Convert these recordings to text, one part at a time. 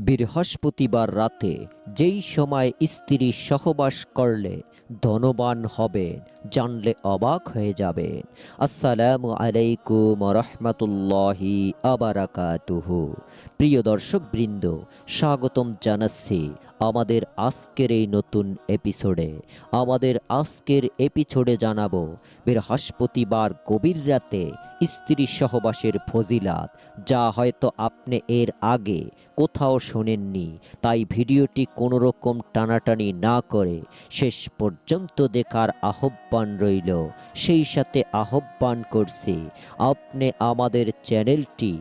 বৃহস্পতিবার রাতে যেই সময় স্ত্রী সহবাস করলে ধনবান হবেন জানলে অবাক হয়ে যাবেন আসসালামু আলাইকুম রহমতুল্লাহি আবারাকাতুহু প্রিয় দর্শক বৃন্দ স্বাগতম জানাচ্ছি আমাদের আজকের এই নতুন এপিসোডে। আমাদের আজকের এপিসোডে জানাব, বৃহস্পতিবার গভীর রাতে স্ত্রী সহবাসের ফজিলাত, যা হয়তো আপনি এর আগে কোথাও শোনেননি। তাই ভিডিওটি কোনো রকম টানাটানি না করে শেষ পর্যন্ত দেখার আহ্বান রইল। সেই সাথে আহ্বান করছি, আপনি আমাদের চ্যানেলটি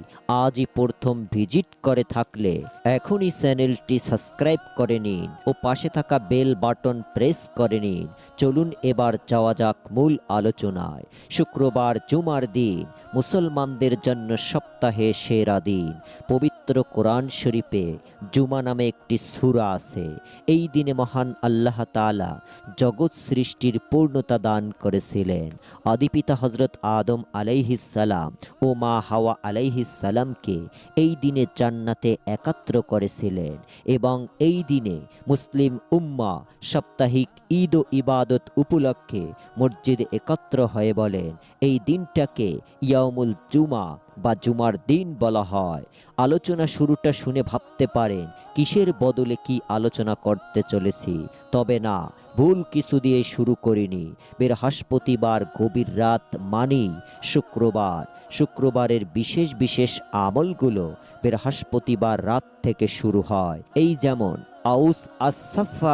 আজই প্রথম ভিজিট করে থাকলে এখনই চ্যানেলটি সাবস্ক্রাইব করে নিন ও পাশে থাকা বেল বাটন প্রেস করে নিন। চলুন এবার যাওয়া যাক মূল আলোচনায়। শুক্রবার জুমার দিন মুসলমানদের জন্য সপ্তাহে সেরা দিন পবিত্র কোরআন শরীফে জুমা নামে একটি সূরা আছে। এই দিনে মহান আল্লাহ তাআলা জগৎ সৃষ্টির পূর্ণতা দান করেছিলেন। আদিপিতা হজরত আদম আলাইহিসালাম ও মা হাওয়া আলাইহিসালামকে এই দিনে জান্নাতে একাত্র করেছিলেন এবং এই দিনে মুসলিম উম্মা সাপ্তাহিক ঈদ ও ইবাদত উপলক্ষে মসজিদে একত্র হয়ে বলেন, এই দিনটাকে ইয়ামুল জুমা বা জুমার দিন বলা হয়। আলোচনা শুরুটা শুনে ভাবতে পারেন, কিসের বদলে কি আলোচনা করতে চলেছি। তবে না, ভুল কিছু দিয়ে শুরু করিনি। বৃহস্পতিবার গভীর রাত মানি শুক্রবার। শুক্রবারের বিশেষ বিশেষ আমলগুলো বৃহস্পতিবার রাত থেকে শুরু হয়। এই যেমন আউস আসাফা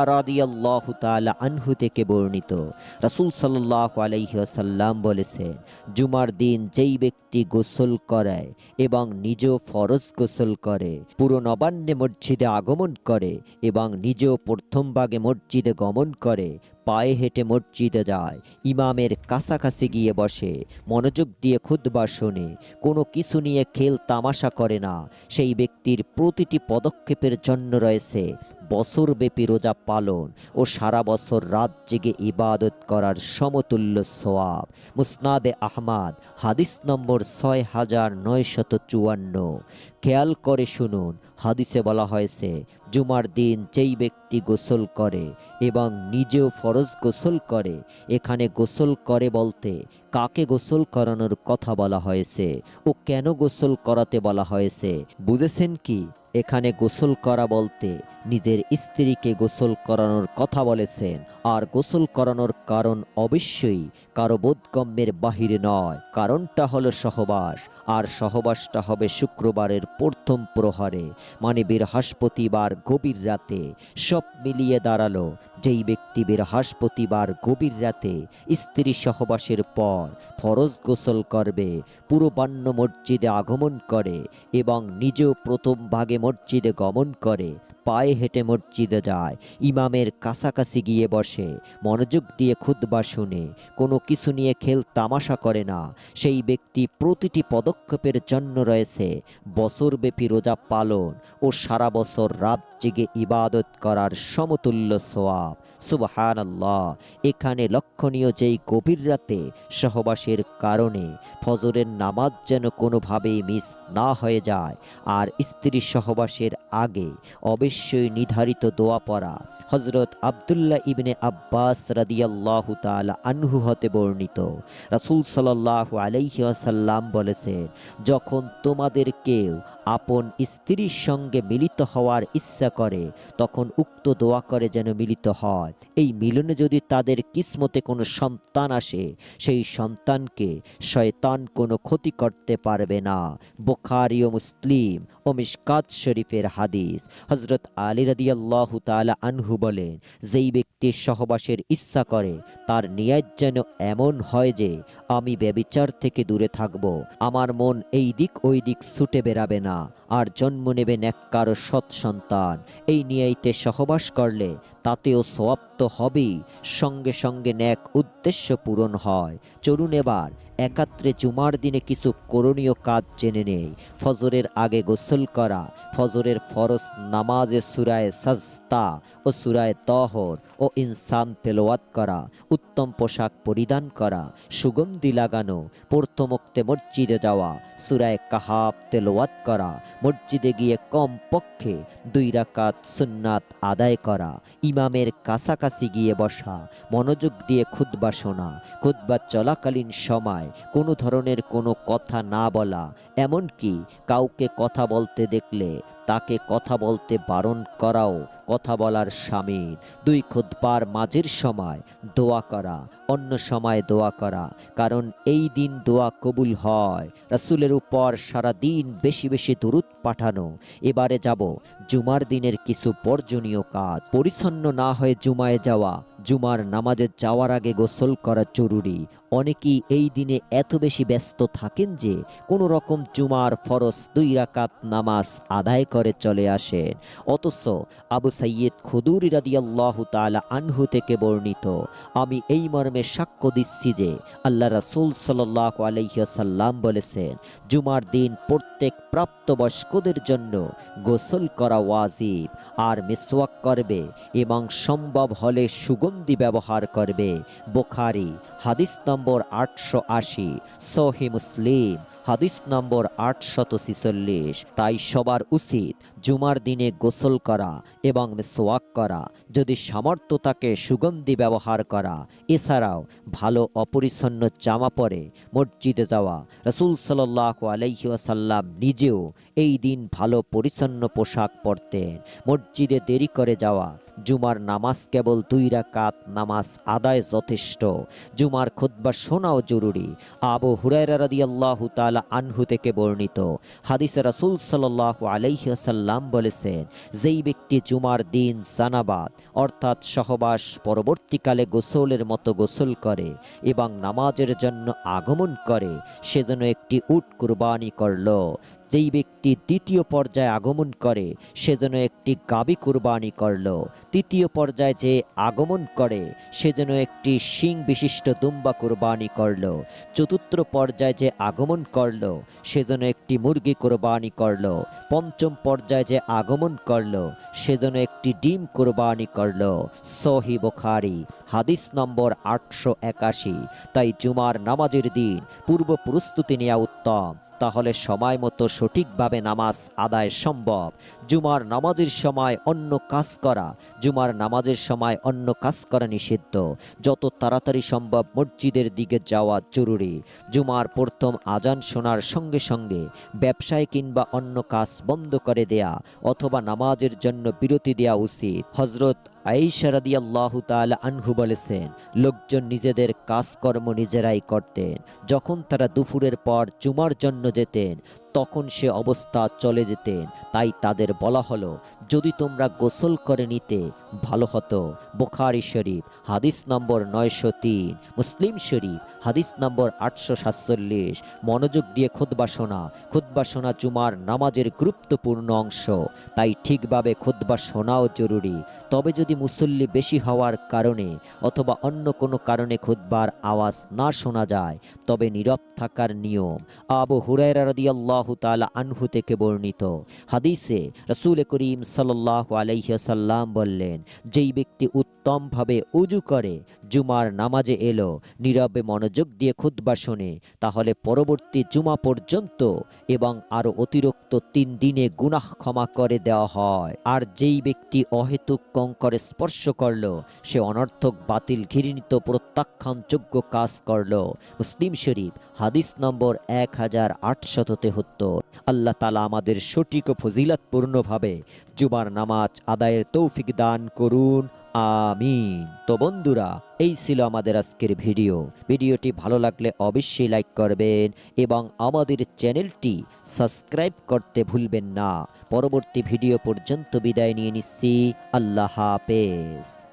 তাআলা আনহু থেকে বর্ণিত। রাসূল সাল্লাল্লাহু আলাইহি ওয়াসাল্লাম বলেছেন, জুমার দিন যেই ব্যক্তি গোসল করায় এবং নিজেও ফরজ গোসল করে, পুরো নবান্নে মসজিদে আগমন করে এবং নিজেও প্রথম ভাগে মসজিদে গমন করে পায়ে হেঁটে মসজিদে যায়। ইমামের কাছাকাছি গিয়ে বসে। মনোযোগ দিয়ে খুদবা শোনে। কোনো কিছু নিয়ে খেল তামাশা করে না। সেই ব্যক্তির প্রতিটি পদক্ষেপের জন্য রয়েছে। বছরব্যাপী রোজা পালন ও সারা বছর রাত জেগে ইবাদত করার সমতুল্য সোয়াব মুসনাদে আহমাদ, হাদিস নম্বর ছয় হাজার নয়শত চুয়ান্ন। খেয়াল করে শুনুন, হাদিসে বলা হয়েছে, জুমার দিন যেই ব্যক্তি গোসল করে এবং নিজেও ফরজ গোসল করে, এখানে গোসল করে বলতে কাকে গোসল করানোর কথা বলা হয়েছে ও কেন গোসল করাতে বলা হয়েছে, বুঝেছেন কি? এখানে গোসল করা বলতে নিজের স্ত্রীকে গোসল করানোর কথা বলেছেন। আর গোসল করানোর কারণ অবশ্যই কারও বোধগম্যের বাহিরে নয়, কারণটা হলো সহবাস। আর সহবাসটা হবে শুক্রবারের প্রথম প্রহরে মানে বৃহস্পতিবার গভীর রাতে। সব মিলিয়ে দাঁড়াল। যেই ব্যক্তি বৃহস্পতিবার গভীর রাতে স্ত্রী সহবাসের পর ফরজ গোসল করবে পুরবান্ন মসজিদে আগমন করে এবং নিজেও প্রথম ভাগে মসজিদে গমন করে পায়ে হেঁটে মসজিদে যায়। ইমামের কাছাকাছি গিয়ে বসে। মনোযোগ দিয়ে খুদবা শুনে। কোনো কিছু নিয়ে খেল তামাশা করে না। সেই ব্যক্তি প্রতিটি পদক্ষেপের জন্য রয়েছে। বছরব্যাপী রোজা পালন ও সারা বছর রাত জেগে ইবাদত করার সমতুল্য সোয়াব সুবাহান এখানে লক্ষণীয় যেই গভীর রাতে সহবাসের কারণে ফজরের নামাজ যেন কোনোভাবেই মিস না হয়ে যায়। আর স্ত্রী সহবাসের আগে অবশ্যই নির্ধারিত দোয়া পড়া। হজরত আবদুল্লাহ ইবনে আব্বাস রাদিয়াল্লাহু তাআলা আনহু হতে বর্ণিত। রাসূল সাল্লাল্লাহু আলাইহি ওয়াসাল্লাম বলেছেন, যখন তোমাদের কেউ আপন স্ত্রীর সঙ্গে মিলিত হওয়ার ইচ্ছা করে, তখন উক্ত দোয়া করে যেন মিলিত হয়। এই মিলনে যদি তাদের কিসমতে কোনো সন্তান আসে, সেই সন্তানকে শয়তান কোনো ক্ষতি করতে পারবে না। বোখারি ও মুসলিম ও মিশকাত শরীফের হাদিস। হজরত আলী রাদিয়াল্লাহু তালা আনহু বলেন, যেই ব্যক্তি সহবাসের ইচ্ছা করে, তার নিয়াজ যেন এমন হয় যে, আমি ব্যবিচার থেকে দূরে থাকব, আমার মন এই দিক ওই দিক ছুটে বেড়াবে না, আর জন্ম নেবেন এক কারও সৎ সন্তান। এই নিয়াইতে সহবাস করলে তাতেও সমাপ্ত হবেই। সঙ্গে সঙ্গে ন্যাক উদ্দেশ্য পূরণ হয়। চলুন এবার একাত্রে জুমার দিনে কিছু করণীয় কাজ জেনে নেই। ফজরের আগে গোসল করা, ফজরের ফরজ নামাজে সুরায় সাজতা ও সুরায় তহর ও ইনসান তেলোয়াত করা, উত্তম পোশাক পরিধান করা, সুগন্ধি লাগানো প্রথমোক্তে মসজিদে যাওয়া, সুরায় কাহাব তেলোয়াত করা, মসজিদে গিয়ে কম পক্ষে দুই রাকাত সুন্নাত আদায় করা ইমামের কাছাকাছি গিয়ে বসা, মনোযোগ দিয়ে খুতবা শোনা, খুতবা চলাকালীন সময় কোনো ধরনের কোনো কথা না বলা, এমনকি কাউকে কথা বলতে দেখলে তাকে কথা বলতে বারণ করাও কথা বলার স্বামীর। দুই খুদ্বার মাঝের সময় দোয়া করা, অন্য সময় দোয়া করা, কারণ এই দিন দোয়া কবুল হয়। রাসুলের উপর সারা দিন বেশি বেশি দূরত পাঠানো। এবারে যাব, জুমার দিনের কিছু বর্জনীয় কাজ। পরিচ্ছন্ন না হয়ে জুমায় যাওয়া জুমার নামাজে যাওয়ার আগে গোসল করা জরুরি। অনেকেই এই দিনে এত বেশি ব্যস্ত থাকেন যে কোনো রকম জুমার ফরজ দুই রাকাত নামাজ আদায় করে চলে আসেন। অথচ আবু সাইয়দ খুদুরি রাদিয়াল্লাহু তাআলা আনহু থেকে বর্ণিত, আমি এই মর্মে সাক্ষ্য দিচ্ছি যে আল্লাহ রাসূল সাল্লাল্লাহু আলাইহি সাল্লাম বলেছেন, জুমার দিন প্রত্যেক প্রাপ্তবয়স্কদের জন্য গোসল করা ওয়াজিব। আর মিসওয়াক করবে এবং সম্ভব হলে সুগন্ধি ব্যবহার করবে। বোখারি হাদিস নম্বর আটশো আশি সহি মুসলিম। হাদিস নম্বর আটশত ছিচল্লিশ। তাই সবার উচিত জুমার দিনে গোসল করা এবং সোয়াক করা, যদি সামর্থ্য থাকে সুগন্ধি ব্যবহার করা। এছাড়াও ভালো অপরিচ্ছন্ন জামা পরে মসজিদে যাওয়া। রসুল সাল্লাহ আলাইসাল্লাম নিজেও এই দিন ভালো পরিচ্ছন্ন পোশাক পরতেন। মসজিদে দেরি করে যাওয়া, জুমার নামাজ কেবল দুই রাকাত নামাজ আদায় যথেষ্ট। জুমার খুদ্া শোনাও জরুরি। আবু হুরায়রা রাদিয়াল্লাহু তাআলা আনহু থেকে বর্ণিত। হাদিসে রাসুল সাল্লাহ আলাইসাল্লাম বলেছেন, যেই ব্যক্তি জুমার দিন সানাবাদ অর্থাৎ সহবাস পরবর্তীকালে গোসলের মতো গোসল করে এবং নামাজের জন্য আগমন করে সেজন্য একটি উট কুরবানি করল। যেই ব্যক্তি দ্বিতীয় পর্যায়ে আগমন করে, সে যেন একটি গাবি কুরবানি করল। তৃতীয় পর্যায়ে যে আগমন করে, সে যেন একটি শিং বিশিষ্ট দুম্বা কুরবানি করল। চতুর্থ পর্যায়ে যে আগমন করল, সে যেন একটি মুরগি কোরবানি করল। পঞ্চম পর্যায়ে যে আগমন করল, সে যেন একটি ডিম কোরবানি করল। সহি বোখারি, হাদিস নম্বর আটশো একাশি। তাই জুমার নামাজের দিন পূর্ব প্রস্তুতি নেওয়া উত্তম। তাহলে সময় মতো সঠিকভাবে নামাজ আদায় সম্ভব। জুমার নামাজের সময় অন্য কাজ করা, জুমার নামাজের সময় অন্য কাজ করা নিষিদ্ধ। যত তাড়াতাড়ি সম্ভব মসজিদের দিকে যাওয়া জরুরি। জুমার প্রথম আজান শোনার সঙ্গে সঙ্গে ব্যবসায় কিংবা অন্য কাজ বন্ধ করে দেয়া অথবা নামাজের জন্য বিরতি দেওয়া উচিত। হজরত আইসা রাদিয়াল্লাহু তাআলা আনহু বলেছেন, লোকজন নিজেদের কাজকর্ম নিজেরাই করতেন। যখন তারা দুপুরের পর জুমার জন্য যেতেন তখন সে অবস্থা চলে যেতেন তাই তাদের বলা হলো, যদি তোমরা গোসল করে নিতে, ভালো হতো। বোখারি শরীফ, হাদিস নম্বর নয়শো তিন। মুসলিম শরীফ, হাদিস নম্বর আটশো সাতচল্লিশ। মনোযোগ দিয়ে খুদ্া শোনা। খুদ্া শোনা জুমার নামাজের গুরুত্বপূর্ণ অংশ। তাই ঠিকভাবে খুদ্া শোনাও জরুরি। তবে যদি মুসল্লি বেশি হওয়ার কারণে অথবা অন্য কোনো কারণে খুদ্বার আওয়াজ না শোনা যায়, তবে নীরব থাকার নিয়ম। আবু হুরায়রা রাদিয়াল্লাহু তাআলা আনহু থেকে বর্ণিত। হাদিসে রাসূল করিম সাল্লাল্লাহু আলাইহি সাল্লাম বললেন যেই ব্যক্তি উত্তমভাবে উজু করে। জুমার নামাজে এলো, নীরবে মনোযোগ দিয়ে খুতবা শোনে। তাহলে পরবর্তী জুমা পর্যন্ত এবং আরও অতিরিক্ত তিন দিনে গুনাহ ক্ষমা করে দেওয়া হয়। আর যেই ব্যক্তি অহেতুক কঙ্করে স্পর্শ করল, সে অনর্থক বাতিল ঘৃণিত প্রত্যাখ্যানযোগ্য কাজ করল। মুসলিম শরীফ, হাদিস নম্বর এক হাজার আটশত তেহত্তর। আল্লাহ তালা আমাদের সঠিক ও ফজিলাতপূর্ণভাবে জুমার নামাজ আদায়ের তৌফিক দান করুন। আমিন। তো বন্ধুরা, এই ছিল আমাদের আজকের ভিডিও। ভিডিওটি ভালো লাগলে অবশ্যই লাইক করবেন এবং আমাদের চ্যানেলটি সাবস্ক্রাইব করতে ভুলবেন না। পরবর্তী ভিডিও পর্যন্ত বিদায় নিয়ে নিচ্ছি। আল্লাহ হাফেজ।